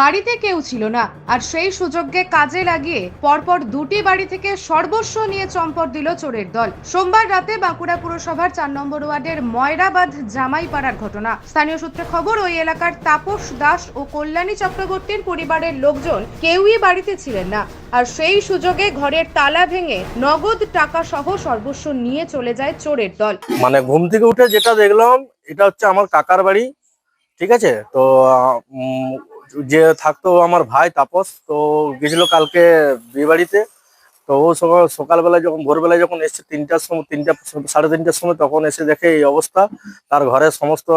বাড়িতে কেউ ছিল না। আর সেই সুযোগকে কাজে লাগিয়ে পরপর দুটি বাড়ি থেকে সর্বস্ব নিয়ে চম্পট দিল চোরের দল। সোমবার রাতে বাঁকুড়া পুরসভার চার নম্বর ওয়ার্ডের ময়রাবাদ জামাইপাড়ার ঘটনা। স্থানীয় সূত্রে খবর, ওই এলাকার তাপস দাস ও কল্যাণী চক্রবর্তীর পরিবারের লোকজন কেউই বাড়িতে ছিলেন না। আর সেই সুযোগে ঘরের তালা ভেঙে নগদ টাকা সহ সর্বস্ব নিয়ে চলে যায় চোরের দল। মানে ঘুম থেকে উঠে যেটা দেখলাম, এটা হচ্ছে আমার কাকার বাড়ি, ঠিক আছে? তো যে থাকতো আমার ভাই তাপস তো গেছিল কালকে বিয়ে বাড়িতে। তো ও সকাল সকালবেলা যখন ভোরবেলায় যখন এসছে তিনটার সময় তিনটা সাড়ে তিনটার সময় তখন এসে দেখে এই অবস্থা। তার ঘরের সমস্ত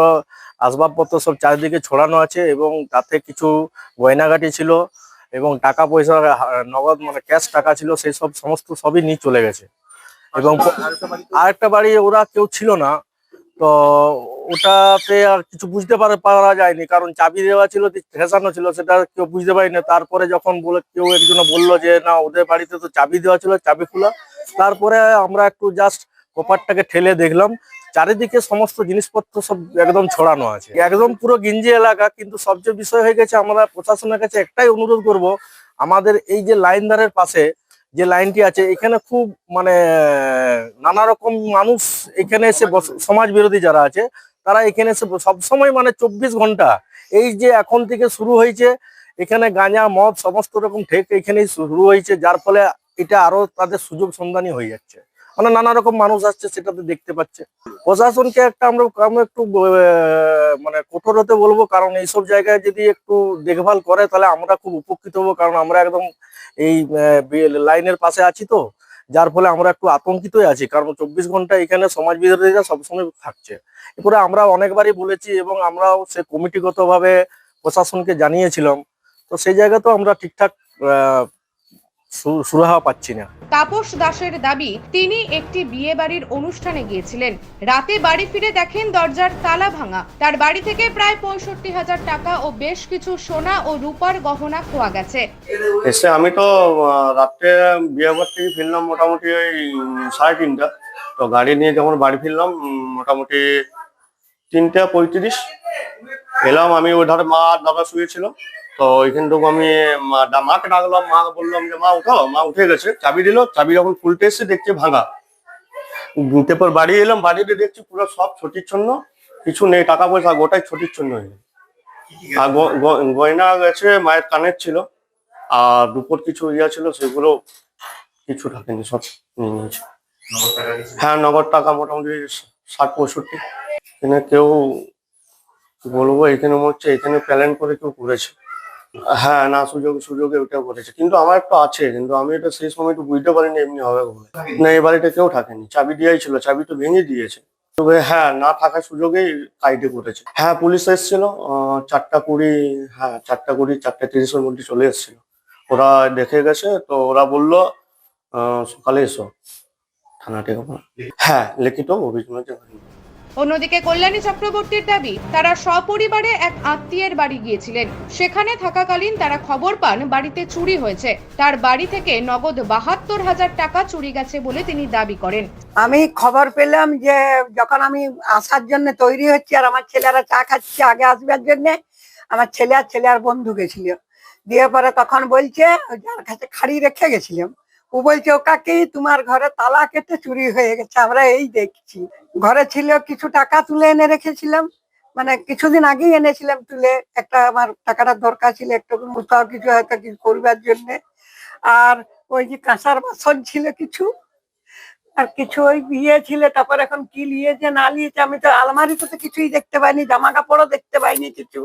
আসবাবপত্র সব চারিদিকে ছড়ানো আছে এবং তাতে কিছু গয়নাগাটি ছিল এবং টাকা পয়সা নগদ মানে ক্যাশ টাকা ছিল সেই সব সমস্ত সবই নিয়ে চলে গেছে। এবং আরেকটা বাড়ি ওরা কেউ ছিল না। তো ওটাতে আর কিছু বুঝতে পারে পারা যায়নি, কারণ চাবি দেওয়া ছিল ঠেসানো ছিল, সেটা কেউ বুঝতে পারিনি। তারপরে যখন বলে, কেউ একজন বলল যে, না, ওদের বাড়িতে তো চাবি দেওয়া ছিল, চাবি খোলা। তারপরে আমরা একটু জাস্ট কপারটাকে ঠেলে দেখলাম, চারিদিকে সমস্ত জিনিসপত্র সব একদম ছড়ানো আছে। একদম পুরো গিঞ্জি এলাকা, কিন্তু সবচেয়ে বিষয় হয়ে গেছে, আমরা প্রশাসনের কাছে একটাই অনুরোধ করব, আমাদের এই যে লাইনদারের পাশে যে লাইনটি আছে, এখানে খুব মানে নানা রকম মানুষ এখানে এসে সমাজ বিরোধী যারা আছে তারা এখানে সবসময় মানে চব্বিশ ঘণ্টা। এই যে এখন থেকে শুরু হয়েছে, এখানে গাঁজা, মদ, সমস্ত রকম ঠেক এখানেই শুরু হয়েছে, যার ফলে এটা আরও তাদের সুযোগ সন্ধানী হয়ে যাচ্ছে। মানে নানা রকম মানুষ আসছে, সেটাতে দেখতে পাচ্ছে। প্রশাসনকে একটা আমরা একটু মানে কঠোর হতে বলব, কারণ এইসব জায়গায় যদি একটু দেখভাল করে, তাহলে আমরা খুব উপকৃত হব, কারণ আমরা একদম এই লাইনের পাশে আছি তো। যার ফলে আমরা একটু আতঙ্কিতই আছি, কারণ চব্বিশ ঘণ্টা এখানে সমাজ বিরোধীরা সবসময় থাকছে। এরপরে আমরা অনেকবারই বলেছি এবং আমরাও সে কমিটিগতভাবে প্রশাসনকে জানিয়েছিলাম। তো সেই জায়গাতেও আমরা ঠিকঠাক সুরাহা পাচ্ছি না। তাপস দাসের দাবি তিনি একটি বিয়ে বাড়ির অনুষ্ঠানে গিয়েছিলেন। রাতে বাড়ি ফিরে দেখেন দরজার তালা ভাঙা। তার বাড়ি থেকে প্রায় পঁয়ষট্টি হাজার টাকা ও বেশ কিছু সোনা ও রূপার গহনা খোয়া গেছে। এসে আমি তো রাত্রে বিয়ে বাড়ি থেকে ফিরলাম মোটামুটি ওই সাড়ে তিনটা। তো গাড়ি নিয়ে যখন বাড়ি ফিরলাম মোটামুটি তিনটা পঁয়ত্রিশ। এলাম আমি ওই ধারে মা আর দাদা শুয়েছিল। তো ওইখান থেকে আমি মাকে ডাকলাম, মা বললাম যে, মা উঠো মা উঠে গেছে, চাবি দিল, চাবি যখন খুলতে এসে দেখছি ভাঙা। তারপর বাড়ি এলাম, বাড়িতে দেখছি পুরো সব ছটিচ্ছন্ন। কিছু নেই, টাকা পয়সা, গোটাই ছটিচ্ছন্ন হয়ে আর গয়না গেছে, মায়ের কানের ছিল। আর দুপুর কিছু ইয়া ছিল, সেগুলো কিছু থাকেনি সব নিয়ে নিয়েছে। হ্যাঁ নগদ টাকা মোটামুটি ষাট, পঁয়ষট্টি। এখানে কেউ বলব, এখানে মনে হচ্ছে, এখানে প্ল্যান করে কেউ করেছে। হ্যাঁ না সুযোগ সুযোগে ওটা করেছে কিন্তু আমার একটা আছে কিন্তু আমি এটা সেই সময় একটু বুঝতে পারিনি এমনি হবে বলে। না এই বাড়িতে কেউ থাকেনি। চাবি দিয়াই ছিল চাবি তো ভেঙে দিয়েছে। তবে হ্যাঁ না থাকার সুযোগেই কাইটে করেছে হ্যাঁ পুলিশ এসেছিল চারটা কুড়ি হ্যাঁ চারটা কুড়ি চারটা তিরিশের মধ্যে চলে এসেছিল। ওরা দেখে গেছে তো ওরা বলল আহ, সকালে এসো। থানা থেকে হ্যাঁ লিখিত অভিযোগ। অন্যদিকে কল্যাণী চক্রবর্তীর দাবি, তারা সপরিবারে এক আত্মীয়ের বাড়ি গিয়েছিলেন। সেখানে থাকাকালীন তারা খবর পান, বাড়িতে চুরি হয়েছে। তার বাড়ি থেকে নগদ বাহাত্তর হাজার টাকা চুরি গেছে বলে তিনি দাবি করেন। আমি খবর পেলাম যে, যখন আমি আসার জন্য তৈরি হচ্ছি আর আমার ছেলেরা চা খাচ্ছে, আগে আসবার জন্য, আমার ছেলে আর ছেলে আর বন্ধু গেছিল। দিয়ে পরে তখন বলছে, যার কাছে খাড়ি রেখে গেছিলাম। ও বলছে, ও কাকি, তোমার ঘরে তালা কেটে চুরি হয়ে গেছে। আমরা এই দেখছি। ঘরে ছিল কিছু টাকা তুলে এনে রেখেছিলাম। মানে কিছুদিন আগেই এনেছিলাম তুলে। একটা আমার টাকাটা দরকার ছিল একটু কোথাও কিছু হয়তো কিছু করবার জন্য। আর ওই যে কাঁসার বাসন ছিল কিছু। আর কিছু ওই বিয়ে ছিল, তারপর এখন কি লিয়েছে না লিয়েছে আমি তো আলমারিতে তো কিছুই দেখতে পাইনি জামা কাপড়ও দেখতে পাইনি কিছু।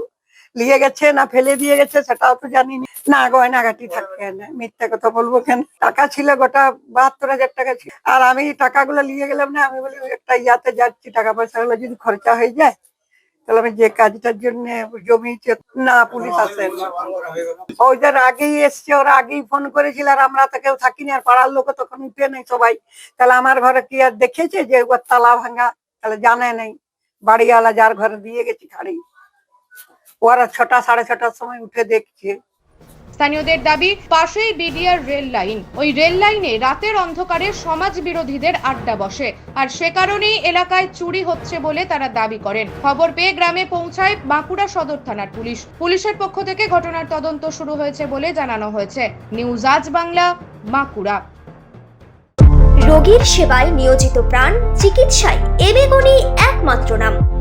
লিয়ে গেছে না ফেলে দিয়ে গেছে সেটাও তো জানি না। গয়নাঘাটি থাকে না। মিথ্যা কথা বলব কেন? টাকা ছিল গোটা বাহাত্তর হাজার টাকা ছিল। আর আমি টাকাগুলো নিয়ে গেলাম না, আমি বলি একটা ইয়াতে যাচ্ছি, টাকা পয়সা গুলো যদি খরচা হয়ে যায়, তাহলে আমি যে কাজটার জন্য জমিয়েছে, না পুলিশ আগেই এসছে, ওরা আগেই ফোন করেছিল, আর আমরা তো কেউ থাকিনি, আর পাড়ার লোক তখন উঠে নেই সবাই। তাহলে আমার ঘরে কি আর দেখেছে যে তালা ভাঙা? তাহলে জানে নেই। বাড়িওয়ালা যার ঘরে দিয়ে গেছি খাড়ি ওরা ছটা সাড়ে ছটার সময় উঠে দেখছে। স্থানীয়দের দাবি পাশেই বিডিআর রেল লাইন। ওই রেল লাইনে রাতের অন্ধকারে সমাজ বিরোধীদের আড্ডা বসে। আর সে কারণেই এলাকায় চুরি হচ্ছে বলে তারা দাবি করেন। খবর পেয়ে গ্রামে পৌঁছায় বাঁকুড়া সদর থানার পুলিশ। পুলিশের পক্ষ থেকে ঘটনার তদন্ত শুরু হয়েছে বলে জানানো হয়েছে। নিউজ আজ বাংলা বাঁকুড়া। রোগীর সেবায় নিয়োজিত প্রাণ চিকিৎসায় এবেগুনি